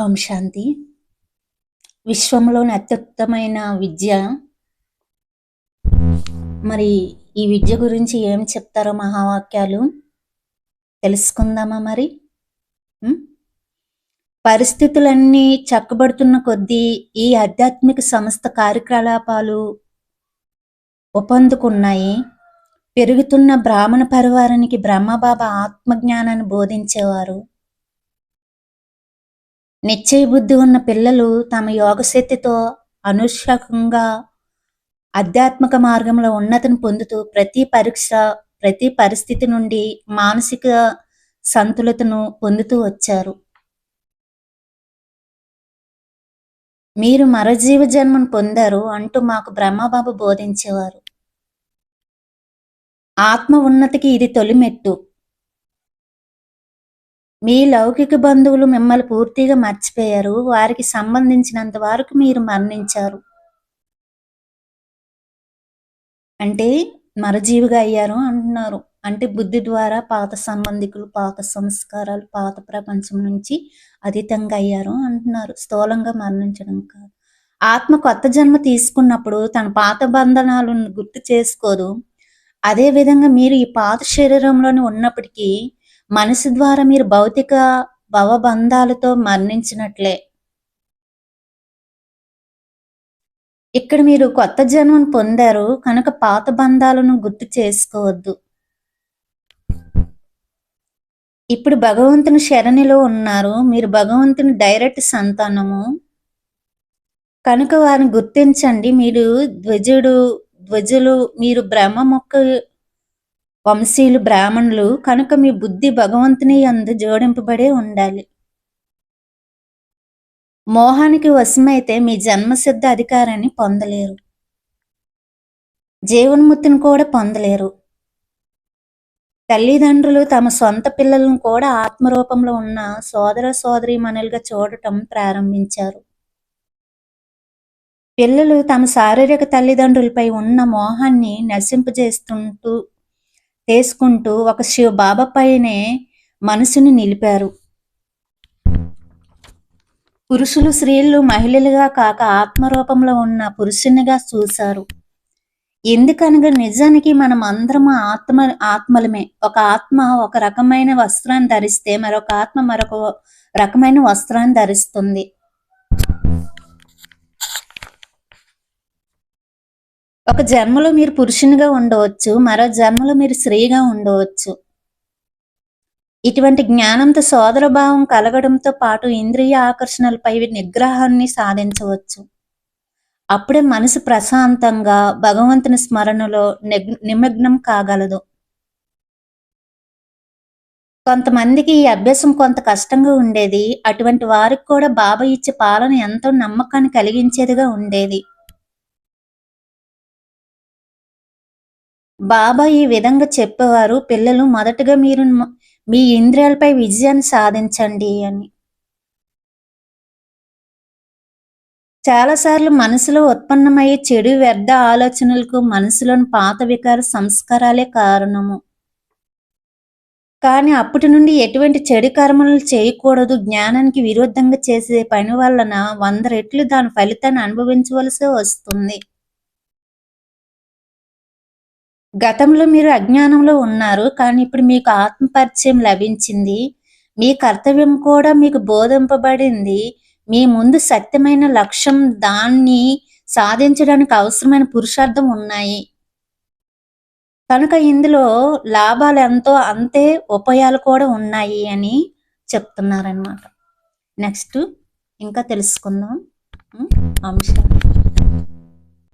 ఓం శాంతి విశ్వంలోని అత్యుత్తమైన విద్య. మరి ఈ విద్య గురించి ఏం చెప్తారో మహావాక్యాలు? తెలుసుకుందామా మరి? పరిస్థితులన్నీ చక్కబడుతున్న కొద్దీ ఈ ఆధ్యాత్మిక సంస్థ కార్యకలాపాలు ఒప్పందుకున్నాయి. పెరుగుతున్న బ్రాహ్మణ పరివారానికి బ్రహ్మబాబా ఆత్మజ్ఞానాన్ని బోధించేవారు. నిశ్చయ బుద్ధి ఉన్న పిల్లలు తమ యోగశక్తితో అనుష్కంగా ఆధ్యాత్మిక మార్గంలో ఉన్నతిని పొందుతూ ప్రతి పరీక్ష ప్రతి పరిస్థితి నుండి మానసిక సంతులతను పొందుతూ వచ్చారు. మీరు మరజీవ జన్మను పొందారు అంటూ మాకు బ్రహ్మబాబు బోధించేవారు. ఆత్మ ఉన్నతికి ఇది తొలిమెట్టు. మీ లౌకిక బంధువులు మిమ్మల్ని పూర్తిగా మర్చిపోయారు. వారికి సంబంధించినంత వరకు మీరు మరణించారు. అంటే మరజీవిగా అయ్యారు అంటున్నారు. అంటే బుద్ధి ద్వారా పాత సంబంధికులు పాత సంస్కారాలు పాత ప్రపంచం నుంచి అతీతంగా అయ్యారు అంటున్నారు. స్థూలంగా మరణించడం కాదు. ఆత్మ కొత్త జన్మ తీసుకున్నప్పుడు తన పాత బంధనాలను గుర్తు చేసుకోదు. అదే విధంగా మీరు ఈ పాత శరీరంలోనే ఉన్నప్పటికీ మనసు ద్వారా మీరు భౌతిక భవబంధాలతో మరణించినట్లే. ఇక్కడ మీరు కొత్త జన్మను పొందారు కనుక పాత బంధాలను గుర్తు చేసుకోవద్దు. ఇప్పుడు భగవంతుని శరణిలో ఉన్నారు. మీరు భగవంతుని డైరెక్ట్ సంతానము. కనుక వారిని గుర్తించండి. మీరు ధ్వజుడు ధ్వజులు మీరు బ్రహ్మ మొక్క వంశీయులు బ్రాహ్మణులు కనుక మీ బుద్ధి భగవంతుని అందు జోడింపబడే ఉండాలి. మోహానికి వశమైతే మీ జన్మసిద్ధ అధికారాన్ని పొందలేరు. జీవన్ముక్తిని కూడా పొందలేరు. తల్లిదండ్రులు తమ సొంత పిల్లలను కూడా ఆత్మరూపంలో ఉన్న సోదర సోదరీమణులుగా చూడటం ప్రారంభించారు. పిల్లలు తమ శారీరక తల్లిదండ్రులపై ఉన్న మోహాన్ని నశింపజేస్తుంటూ తీసుకుంటూ ఒక శివ బాబా పైనే మనసుని నిలిపారు. పురుషులు స్త్రీలు మహిళలుగా కాక ఆత్మరూపంలో ఉన్న పురుషునిగా చూశారు. ఎందుకనగా నిజానికి మనం అందరం ఆత్మ ఆత్మలమే. ఒక ఆత్మ ఒక రకమైన వస్త్రాన్ని ధరిస్తే మరొక ఆత్మ మరొక రకమైన వస్త్రాన్ని ధరిస్తుంది. ఒక జన్మలో మీరు పురుషునిగా ఉండవచ్చు మరో జన్మలో మీరు స్త్రీగా ఉండవచ్చు. ఇటువంటి జ్ఞానంతో సోదర భావం కలగడంతో పాటు ఇంద్రియ ఆకర్షణలపై నిగ్రహాన్ని సాధించవచ్చు. అప్పుడే మనసు ప్రశాంతంగా భగవంతుని స్మరణలో నిమగ్నం కాగలదు. కొంతమందికి ఈ అభ్యాసం కొంత కష్టంగా ఉండేది అటువంటి వారికి కూడా బాబా ఇచ్చే పాలన ఎంతో నమ్మకాన్ని కలిగించేదిగా ఉండేది. బాబా ఈ విధంగా చెప్పేవారు పిల్లలు మొదటగా మీరు మీ ఇంద్రియాలపై విజయాన్ని సాధించండి అని. చాలాసార్లు మనసులో ఉత్పన్నమయ్యే చెడు వ్యర్థ ఆలోచనలకు మనసులోని పాత వికార సంస్కారాలే కారణము. కానీ అప్పటి నుండి ఎటువంటి చెడు కర్మలు చేయకూడదు. జ్ఞానానికి విరుద్ధంగా చేసే పని వలన వంద రెట్లు దాని ఫలితాన్ని అనుభవించవలసి వస్తుంది. గతంలో మీరు అజ్ఞానంలో ఉన్నారు కానీ ఇప్పుడు మీకు ఆత్మపరిచయం లభించింది. మీ కర్తవ్యం కూడా మీకు బోధింపబడింది. మీ ముందు సత్యమైన లక్ష్యం దాన్ని సాధించడానికి అవసరమైన పురుషార్థం ఉన్నాయి. కనుక ఇందులో లాభాలు ఎంతో అంతే ఉపాయాలు కూడా ఉన్నాయి అని చెప్తున్నారనమాట నెక్స్ట్ ఇంకా తెలుసుకుందాం. అంశం అంశాలు